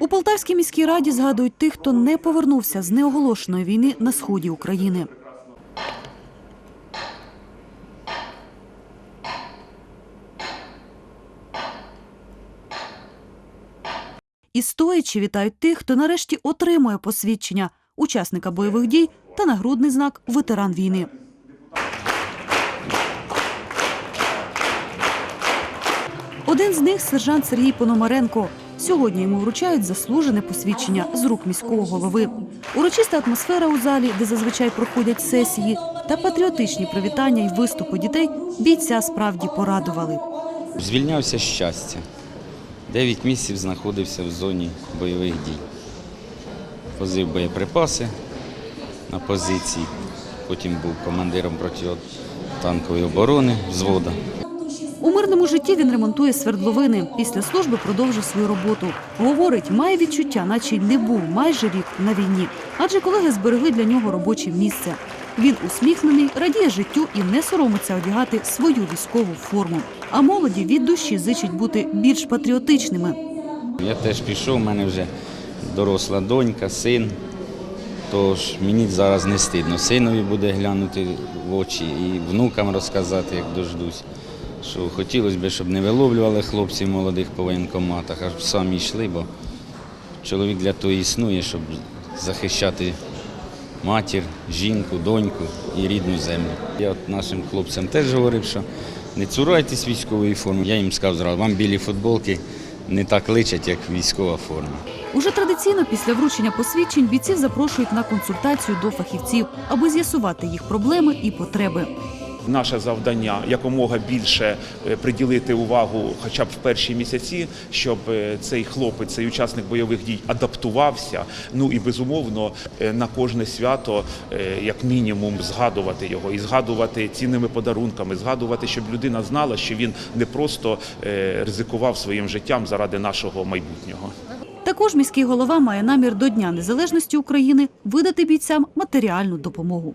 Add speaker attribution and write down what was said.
Speaker 1: У Полтавській міській раді згадують тих, хто не повернувся з неоголошеної війни на сході України. І стоячи вітають тих, хто нарешті отримує посвідчення учасника бойових дій та нагрудний знак ветеран війни. Один з них сержант Сергій Пономаренко. Сьогодні йому вручають заслужене посвідчення з рук міського голови. Урочиста атмосфера у залі, де зазвичай проходять сесії, та патріотичні привітання й виступи дітей бійця справді порадували.
Speaker 2: Звільнявся з щастя. Дев'ять місяців знаходився в зоні бойових дій. Возив боєприпаси на позиції. Потім був командиром протитанкової оборони взвода.
Speaker 1: У мирному житті він ремонтує свердловини. Після служби продовжив свою роботу. Говорить, має відчуття, наче й не був майже рік на війні, адже колеги зберегли для нього робоче місце. Він усміхнений, радіє життю і не соромиться одягати свою військову форму. А молоді від душі зичить бути більш патріотичними.
Speaker 2: Я теж пішов, у мене вже доросла донька, син. Тож мені зараз не стидно. Синові буде глянути в очі і внукам розказати, як дождусь. Що хотілося б, щоб не виловлювали хлопців молодих по воєнкоматах, а щоб самі йшли, бо чоловік для того існує, щоб захищати матір, жінку, доньку і рідну землю. Я от нашим хлопцям теж говорив, що не цурайтесь військової форми. Я їм сказав зразу, вам білі футболки не так личать, як військова форма.
Speaker 1: Уже традиційно після вручення посвідчень бійців запрошують на консультацію до фахівців, аби з'ясувати їх проблеми і потреби.
Speaker 3: Наше завдання якомога більше е, приділити увагу, хоча б в перші місяці, щоб е, цей хлопець, цей учасник бойових дій адаптувався. Ну і безумовно е, на кожне свято, як мінімум, згадувати його і згадувати цінними подарунками, згадувати, щоб людина знала, що він не просто ризикував своїм життям заради нашого майбутнього.
Speaker 1: Також міський голова має намір до Дня Незалежності України видати бійцям матеріальну допомогу.